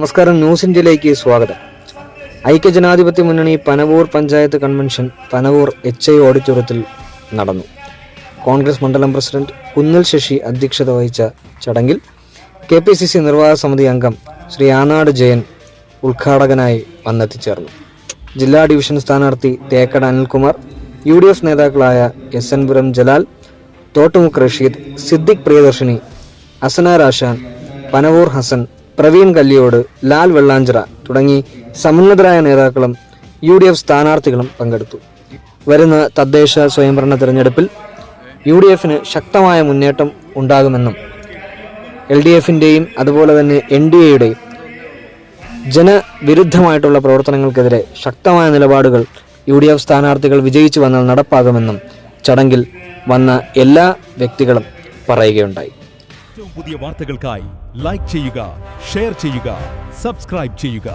നമസ്കാരം ന്യൂസ് ഇന്ത്യയിലേക്ക് സ്വാഗതം. ഐക്യജനാധിപത്യ മുന്നണി Panavoor panchayat convention Panavoor H I ഓഡിറ്റോറിയത്തിൽ നടന്നു. കോൺഗ്രസ് മണ്ഡലം പ്രസിഡന്റ് കുന്നൽ ശശി അധ്യക്ഷത വഹിച്ച ചടങ്ങിൽ കെ പി സി സി നിർവാഹക സമിതി അംഗം ശ്രീ ആനാട് ജയൻ ഉദ്ഘാടകനായി വന്നെത്തിച്ചേർന്നു. ജില്ലാ ഡിവിഷൻ സ്ഥാനാർത്ഥി Thekkada Anilkumar U D F നേതാക്കളായ എസ് എൻ പുരം ജലാൽ തോട്ടുമുക്ക് റഷീദ് സിദ്ദിഖ് പ്രിയദർശിനി അസന രാഷാൻ പനവൂർ ഹസൻ പ്രവീൺ കല്ലിയോട് ലാൽ വെള്ളാഞ്ചിറ തുടങ്ങി സമുന്നതരായ നേതാക്കളും യു ഡി എഫ് സ്ഥാനാർത്ഥികളും പങ്കെടുത്തു. വരുന്ന തദ്ദേശ സ്വയംഭരണ തെരഞ്ഞെടുപ്പിൽ യു ഡി എഫിന് ശക്തമായ മുന്നേറ്റം ഉണ്ടാകുമെന്നും എൽ ഡി എഫിന്റെയും അതുപോലെ തന്നെ എൻ ഡി എയുടെയും ജനവിരുദ്ധമായിട്ടുള്ള പ്രവർത്തനങ്ങൾക്കെതിരെ ശക്തമായ നിലപാടുകൾ യു ഡി എഫ് സ്ഥാനാർത്ഥികൾ വിജയിച്ചു വന്നാൽ നടപ്പാകുമെന്നും ചടങ്ങിൽ വന്ന എല്ലാ വ്യക്തികളും പറയുകയുണ്ടായി. ഏറ്റവും പുതിയ വാർത്തകൾക്കായി ലൈക്ക് ചെയ്യുക ഷെയർ ചെയ്യുക സബ്സ്ക്രൈബ് ചെയ്യുക.